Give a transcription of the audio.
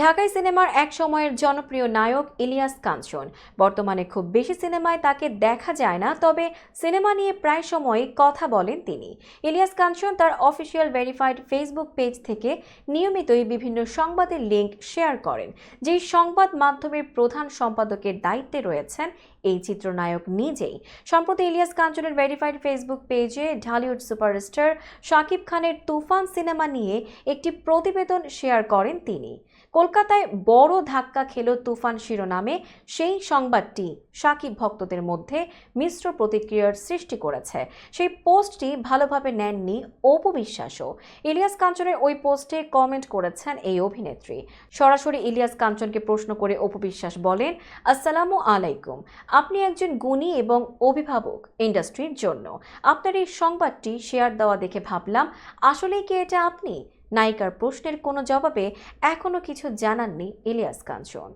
ঢাকাই সিনেমার এক সময়ের জনপ্রিয় নায়ক ইলিয়াস কাঞ্চন। বর্তমানে খুব বেশি সিনেমায় তাকে দেখা যায় না, তবে সিনেমা নিয়ে প্রায় সময়ই কথা বলেন তিনি। ইলিয়াস কাঞ্চন তার অফিসিয়াল ভেরিফাইড ফেসবুক পেজ থেকে নিয়মিতই বিভিন্ন সংবাদের লিঙ্ক শেয়ার করেন, যেই সংবাদ মাধ্যমের প্রধান সম্পাদকের দায়িত্বে রয়েছেন এই চিত্রনায়ক নিজেই। সম্প্রতি ইলিয়াস কাঞ্চনের ভেরিফাইড ফেসবুক পেজে ঢালিউড সুপারস্টার শাকিব খানের তুফান সিনেমা নিয়ে একটি প্রতিবেদন শেয়ার করেন তিনি। কলকাতায় বড় ধাক্কা খেল তুফান শিরোনামে, সেই সংবাদটি সাকিব ভক্তদের মধ্যে মিশ্র প্রতিক্রিয়ার সৃষ্টি করেছে। সেই পোস্টটি ভালোভাবে নেননি অপু বিশ্বাসও। ইলিয়াস কাঞ্চনের ওই পোস্টে কমেন্ট করেছেন এই অভিনেত্রী। সরাসরি ইলিয়াস কাঞ্চনকে প্রশ্ন করে অপু বিশ্বাস বলেন, আসসালামু আলাইকুম। আপনি একজন গুণী এবং অভিভাবক ইন্ডাস্ট্রির জন্য। আপনার এই সংবাদটি শেয়ার দেওয়া দেখে ভাবলাম, আসলেই কি এটা আপনি? নায়িকার প্রশ্নের কোনো জবাবে এখনও কিছু জানাননি ইলিয়াস কাঞ্চন।